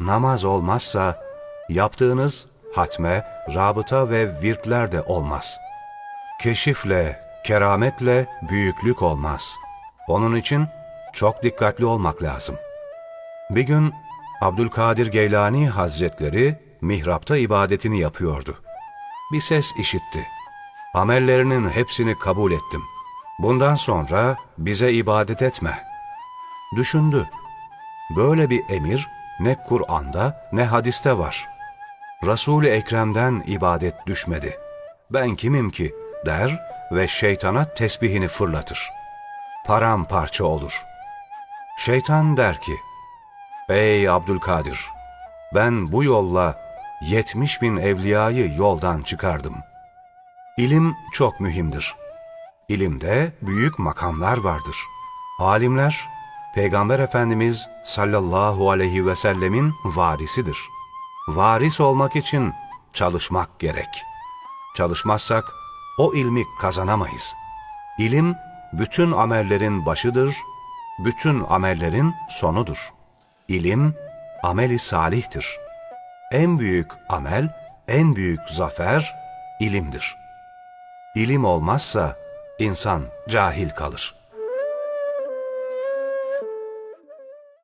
namaz olmazsa yaptığınız hatme, rabıta ve virkler de olmaz. Keşifle, kerametle büyüklük olmaz. Onun için çok dikkatli olmak lazım. Bir gün Abdülkadir Geylani Hazretleri mihrapta ibadetini yapıyordu. Bir ses işitti. Amellerinin hepsini kabul ettim. Bundan sonra bize ibadet etme. Düşündü. Böyle bir emir ne Kur'an'da ne hadiste var. Resul-i Ekrem'den ibadet düşmedi. Ben kimim ki der ve şeytana tesbihini fırlatır. Paramparça olur. Şeytan der ki, Ey Abdülkadir! Ben bu yolla 70 bin evliyayı yoldan çıkardım. İlim çok mühimdir. İlimde büyük makamlar vardır. Alimler, Peygamber Efendimiz sallallahu aleyhi ve sellemin varisidir. Varis olmak için çalışmak gerek. Çalışmazsak o ilmi kazanamayız. İlim bütün amellerin başıdır, bütün amellerin sonudur. İlim ameli salihtir. En büyük amel, en büyük zafer ilimdir. İlim olmazsa insan cahil kalır.